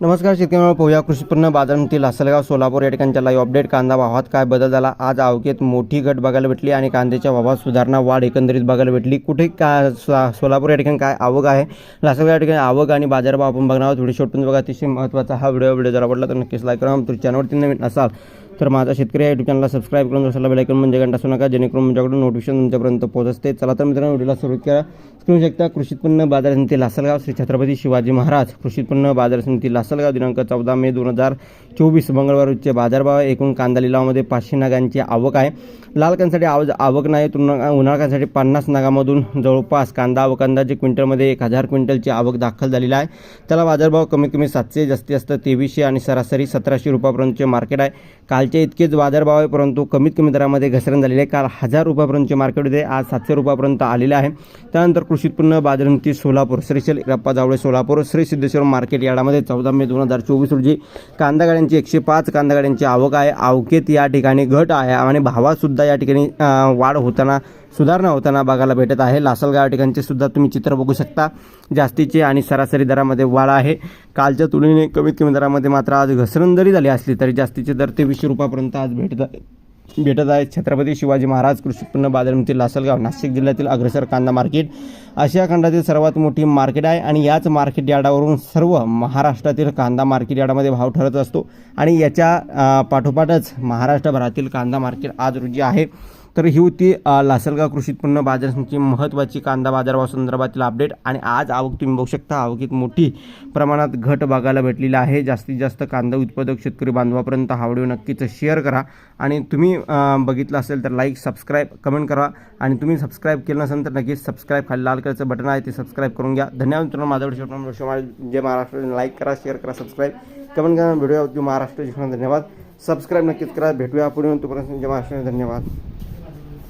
नमस्कार शेतकरी पोहया कृषी उत्पन्न बाजारातील लासलगाव सोलापूर या ठिकाणच्या लाईव्ह अपडेट कांदा भावात काय बदल झाला? आज अवकेत मोठी घट बघायला भेटली आणि कांद्याच्या भावात सुधारणा वाढ एकंदरीत बघायला भेटली. कुठे का सोलापूर या ठिकाणी काय आवक आहे? लासलगाव या ठिकाणी आवक आणि बाजारभाव आपण बघणार आहोत. व्हिडिओ शेवटून बघा. अतिशय महत्त्वाचा हा व्हिडिओ. व्हिडिओ जर आवडला तर नक्कीच लाईक करा. तुमच्या चॅनलवरती नवीन असाल तर माझा शेतकरी या युट्यूब चॅनलला सबस्क्राईब करून दुसऱ्याला बेलायकन म्हणजे घंटा असू नका जेणेकरून तुमच्याकडून नोटिफिकेशन तुमच्यापर्यंत पोहोचते चला तर मित्रांनो व्हिडिओला सुरू करा. करू शकता कृषी उत्पन्न बाजार समिती लासलगाव श्री छत्रपती शिवाजी महाराज कृषी उत्पन्न बाजार समिती लासलगाव दिनांक चौदा मे दोन हजार चोवीस मंगळवार रोजचे बाजारभाव एकूण कांदा लिलावामध्ये पाचशे नागांची आवक आहे. लाल कांद्यासाठी आवक नाही तर उन्हाळकांसाठी पन्नास नागामधून जवळपास कांदा व कांदाचे क्विंटलमध्ये एक हजार क्विंटलची आवक दाखल झालेली आहे. त्याला बाजारभाव कमीत कमी सातशे जास्तीत जास्त तेवीसशे आणि सरासरी सतराशे रुपयापर्यंतचे मार्केट आहे. कालचे इतकेच बाजारभाव आहे परंतु कमीत कमी दरामध्ये घसरण झालेली आहे. काल हजार रुपयापर्यंतचे मार्केट होते आज सातशे रुपयापर्यंत आलेले आहे. त्यानंतर कृषी उत्पन्न बाजार समिती सोलापूर श्रीशैल रप्पा जावळे सोलापूर श्री सिद्धेश्वर मार्केट यार्डामध्ये चौदा मे दोन हजार चोवीस रोजी कांदा गाड्यांची एकशे पाच कांदा गाड्यांची आवक आहे. आवकेत या ठिकाणी घट आहे आणि भावातसुद्धा या ठिकाणी वाढ होताना सुधारणा होताना बघायला भेटत आहे. लासलगाव या ठिकाणचे सुद्धा तुम्ही चित्र बघू शकता. जास्तीचे आणि सरासरी दरामध्ये वाढ आहे. कालच्या तुलनेने कमीत कमी दरामध्ये मात्र आज घसरण जरी झाली असली तरी जास्तीचे दर तेवीसशे रुपयापर्यंत आज भेटत आहे. भेटत आहे छत्रपती शिवाजी महाराज कृषी उत्पन्न बाजार लासलगाव नाशिक जिल्ह्यातील अग्रसर कांदा मार्केट. आशिया खंडातील सर्वात मोठी मार्केट आहे आणि याच मार्केट यार्डावरून सर्व महाराष्ट्रातील कांदा मार्केट यार्डामध्ये भाव ठरत असतो. आणि याच्या पाठोपाठच महाराष्ट्रभरातील कांदा मार्केट आज रोजी आहे. तर ही होती लासलगाव कृषी उत्पन्न बाजार समितीची महत्त्वाची कांदा बाजारभाव संदर्भातील अपडेट आणि आज आवक तुम्ही बघू शकता आवकीत मोठी प्रमाणात घट बघायला भेटलेली आहे. जास्तीत जास्त कांदा उत्पादक शेतकरी बांधवापर्यंत हा व्हिडिओ नक्कीच शेअर करा. आणि तुम्ही बघितलं असेल तर लाईक सबस्क्राईब कमेंट करा. आणि तुम्ही सबस्क्राईब केलं नसेल तर नक्कीच सबस्क्राईब खाली लाल कलरचं बटन आहे ते सबस्क्राईब करून घ्या. धन्यवाद मित्रांनो माझा व्हिडिओ जे महाराष्ट्र. लाईक करा शेअर करा सबस्क्राईब कमेंट करा व्हिडिओ महाराष्ट्र. धन्यवाद. सबस्क्राईब नक्कीच करा. भेटूया पुढे. तोपर्यंत जय महाराष्ट्र. धन्यवाद.